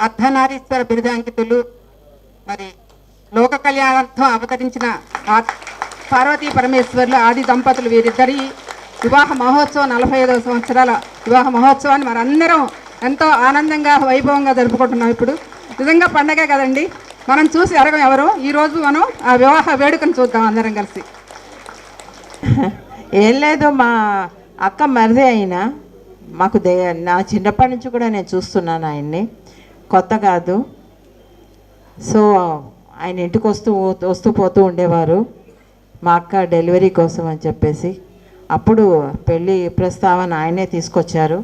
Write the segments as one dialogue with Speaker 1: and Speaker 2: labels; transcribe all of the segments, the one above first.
Speaker 1: అర్ధనారీశ్వర బిరుదాంకితులు మరి లోక కళ్యాణార్థం అవతరించిన ఆ- పార్వతీ పరమేశ్వర్లు ఆది దంపతులు వీరిద్దరి వివాహ మహోత్సవం నలభై ఐదవ సంవత్సరాల వివాహ మహోత్సవాన్ని మనందరం ఎంతో ఆనందంగా వైభవంగా జరుపుకుంటున్నాం ఇప్పుడు. నిజంగా పండగే కదండి. మనం చూసి అరగం ఎవరు. ఈరోజు మనం ఆ వివాహ వేడుకను చూద్దాం అందరం కలిసి.
Speaker 2: ఏం లేదు మా అక్క మరిదే అయినా. మాకు దే నా చిన్నప్పటి నుంచి కూడా నేను చూస్తున్నాను ఆయన్ని. కొత్త కాదు. సో ఆయన ఇంటికి వస్తూ వస్తూ పోతూ ఉండేవారు. మా అక్క డెలివరీ కోసం అని చెప్పేసి. అప్పుడు పెళ్ళి ప్రస్తావన ఆయనే తీసుకొచ్చారు.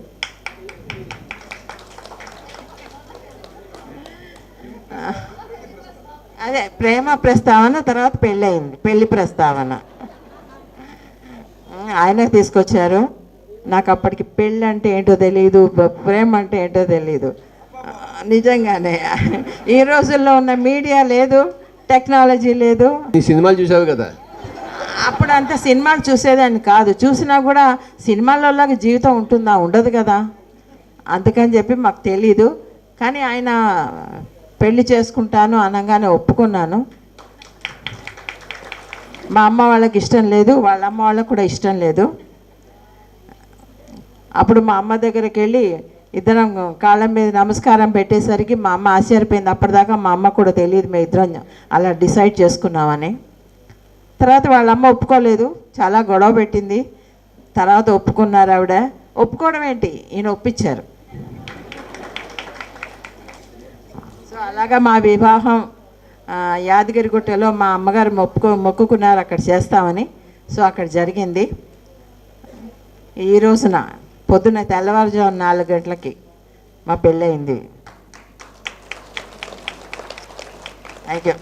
Speaker 2: అదే ప్రేమ ప్రస్తావన తర్వాత పెళ్ళి అయింది పెళ్ళి ప్రస్తావన. ఆయనే తీసుకొచ్చారు. నాకు అప్పటికి పెళ్ళి అంటే ఏంటో తెలియదు ప్రేమ అంటే ఏంటో తెలియదు నిజంగానే. ఈ రోజుల్లో ఉన్న మీడియా లేదు టెక్నాలజీ లేదు.
Speaker 3: సినిమాలు చూసావు కదా?
Speaker 2: అప్పుడు అంత సినిమాలు చూసేదాన్ని కాదు. చూసినా కూడా సినిమాలలోకి జీవితం ఉంటుందా? ఉండదు కదా. అందుకని చెప్పి మాకు తెలీదు. కానీ ఆయన పెళ్ళి చేసుకుంటాను అనగానే ఒప్పుకున్నాను. మా అమ్మ వాళ్ళకి ఇష్టం లేదు వాళ్ళ అమ్మ వాళ్ళకి కూడా ఇష్టం లేదు. అప్పుడు మా అమ్మ దగ్గరికి వెళ్ళి ఇద్దరం కాళ్ళ మీద నమస్కారం పెట్టేసరికి మా అమ్మ ఆశ్చర్యపోయింది. అప్పటిదాకా మా అమ్మ కూడా తెలియదు మేము ఇద్దరం అలా డిసైడ్ చేసుకున్నామని. తర్వాత వాళ్ళ అమ్మ ఒప్పుకోలేదు. చాలా గొడవ పెట్టింది. తర్వాత ఒప్పుకున్నారు ఆవిడ. ఒప్పుకోవడం ఏంటి? ఈయన ఒప్పించారు. సో అలాగా మా వివాహం యాదగిరి యాదగిరిగుట్టలో మా అమ్మగారు మొప్పుకో మొక్కుకున్నారు. అక్కడ చేస్తామని. సో అక్కడ జరిగింది. ఈ రోజున పొద్దున్న తెల్లవారుజాము నాలుగు గంటలకి మా పెళ్ళయింది. థ్యాంక్ యూ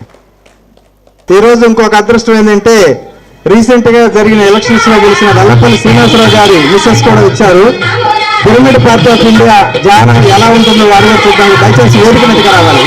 Speaker 4: ఈరోజు ఇంకొక అదృష్టం ఏంటంటే రీసెంట్గా జరిగిన ఎలక్షన్స్లో గెలిచిన వల్లపల్లి శ్రీనివాసరావు గారి మిసెస్ కూడా వచ్చారు పిరమిడ్ పార్టీ ఆఫ్ ఇండియా జాన ఎలా ఉంటుందో వారిగా చూద్దాం. దయచేసి వేదిక మీదకి రావాలి.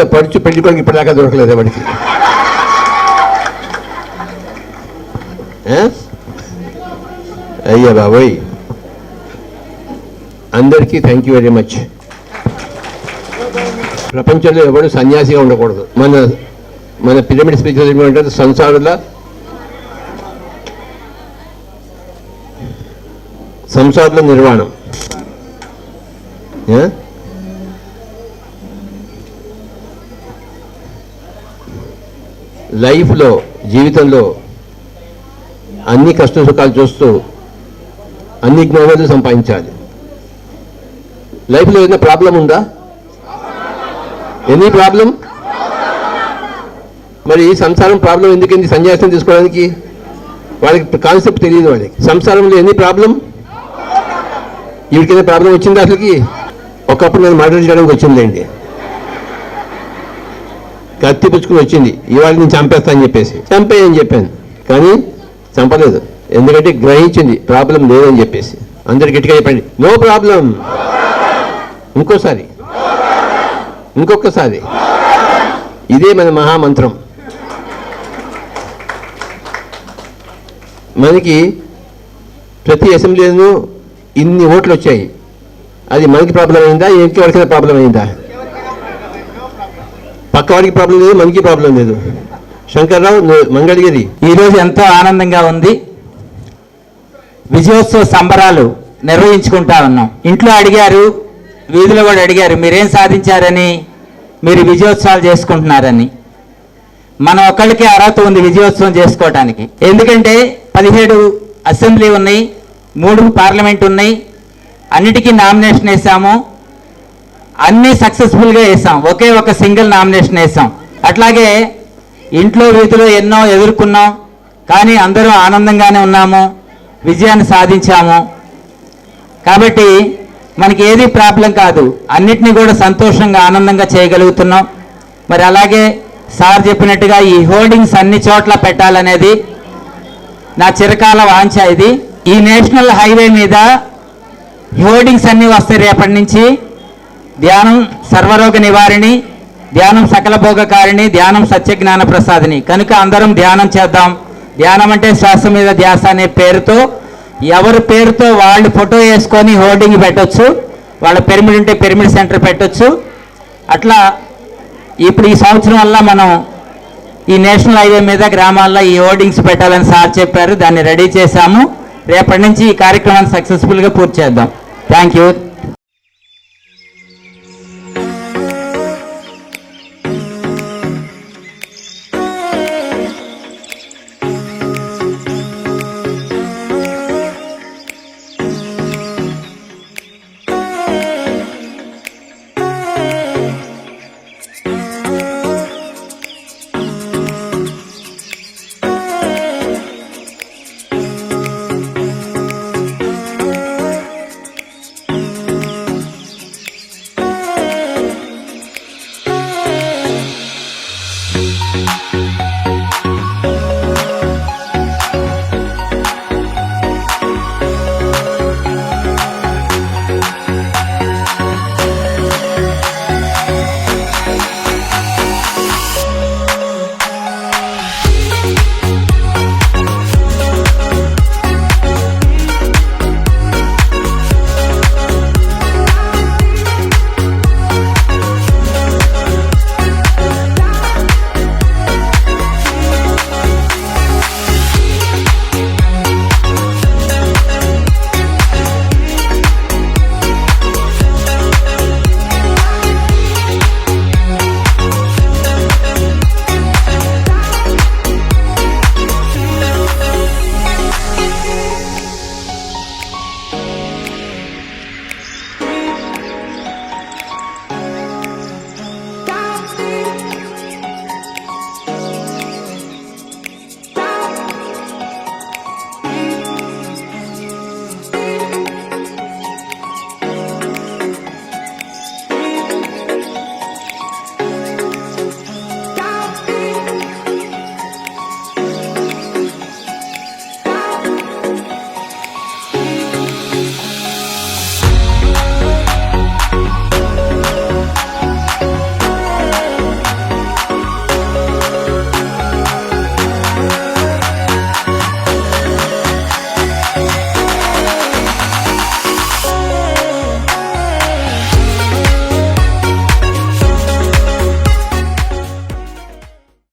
Speaker 3: ఇంత పడుచు పెళ్ళి కొడుకు ఇప్పటిదాకా దొరకలేదు వాడికి అయ్యా బాబోయ్. అందరికీ థ్యాంక్ యూ వెరీ మచ్ ప్రపంచంలో ఎవరు సన్యాసిగా ఉండకూడదు. మన మన పిరమిడ్ స్పీచ్ ఏంటంటే సంసారుల సంసారుల నిర్వాణం. లైఫ్లో జీవితంలో అన్ని కష్ట సుఖాలు చూస్తూ అన్ని జ్ఞానాలు సంపాదించాలి. లైఫ్లో ఏదైనా ప్రాబ్లం ఉందా? Any problem? మరి ఈ సంసారం ప్రాబ్లం ఎందుకంది? సన్యాసం తీసుకోవడానికి వాళ్ళకి కాన్సెప్ట్ తెలియదు వాళ్ళకి. సంసారంలో ఎన్ని ప్రాబ్లం? వీడికైనా ప్రాబ్లం వచ్చిందా అసలుకి? ఒకప్పుడు నేను మర్డర్ చేయడానికి వచ్చిందండి. కత్తి పుచ్చుకుని వచ్చింది. ఇవాళ నేను చంపేస్తా అని చెప్పేసి. చంపేయని చెప్పాను. కానీ చంపలేదు. ఎందుకంటే గ్రహించింది ప్రాబ్లం లేదని చెప్పేసి. అందరు గట్టిగా చెప్పండి. No problem. ఇంకోసారి. ఇంకొకసారి. ఇదే మన మహామంత్రం. మనకి ప్రతి అసెంబ్లీలోనూ ఇన్ని ఓట్లు వచ్చాయి. అది మనకి ప్రాబ్లం అయిందా? ఇంకెవరికైనా ప్రాబ్లం అయిందా? పక్క వాడికి ప్రాబ్లం లేదు మనకి ప్రాబ్లం లేదు. శంకర్రావు మంగళగిరి.
Speaker 5: ఈరోజు ఎంతో ఆనందంగా ఉంది. విజయోత్సవ సంబరాలు నిర్వహించుకుంటా ఉన్నాం. ఇంట్లో అడిగారు వీధిలో కూడా అడిగారు మీరేం సాధించారని? మీరు విజయోత్సవాలు చేసుకుంటున్నారని. మనం ఒక్కళ్ళకి అర్హత ఉంది విజయోత్సవం చేసుకోవటానికి. ఎందుకంటే పదిహేడు అసెంబ్లీ ఉన్నాయి మూడు పార్లమెంట్ ఉన్నాయి అన్నిటికీ నామినేషన్ వేసాము. అన్నీ సక్సెస్ఫుల్గా వేసాం. ఒకే ఒక సింగిల్ నామినేషన్ వేసాం. అట్లాగే ఇంట్లో వీధిలో ఎన్నో ఎదుర్కొన్నాం. కానీ అందరూ ఆనందంగానే ఉన్నాము. విజయాన్ని సాధించాము. కాబట్టి మనకి ఏది ప్రాబ్లం కాదు. అన్నిటినీ కూడా సంతోషంగా ఆనందంగా చేయగలుగుతున్నాం. మరి అలాగే సార్ చెప్పినట్టుగా ఈ హోర్డింగ్స్ అన్ని చోట్ల పెట్టాలనేది నా చిరకాల వాంఛ ఇది. ఈ నేషనల్ హైవే మీద హోర్డింగ్స్ అన్నీ వస్తాయి రేపటి నుంచి. ధ్యానం సర్వరోగ నివారిణి ధ్యానం సకల భోగకారిణి ధ్యానం సత్యజ్ఞాన ప్రసాదిని. కనుక అందరం ధ్యానం చేద్దాం. ధ్యానం అంటే శ్వాస మీద ధ్యాస అనే పేరుతో ఎవరి పేరుతో వాళ్ళు ఫోటో వేసుకొని హోర్డింగ్ పెట్టొచ్చు వాళ్ళ పిరమిడ్ ఉంటే పిరమిడ్ సెంటర్ పెట్టొచ్చు. అట్లా ఇప్పుడు ఈ సంవత్సరం వల్ల మనం ఈ నేషనల్ హైవే మీద గ్రామాల్లో ఈ హోర్డింగ్స్ పెట్టాలని సార్ చెప్పారు. దాన్ని రెడీ చేశాము. రేపటి నుంచి ఈ కార్యక్రమాన్ని సక్సెస్ఫుల్గా పూర్తి చేద్దాం. Thank you.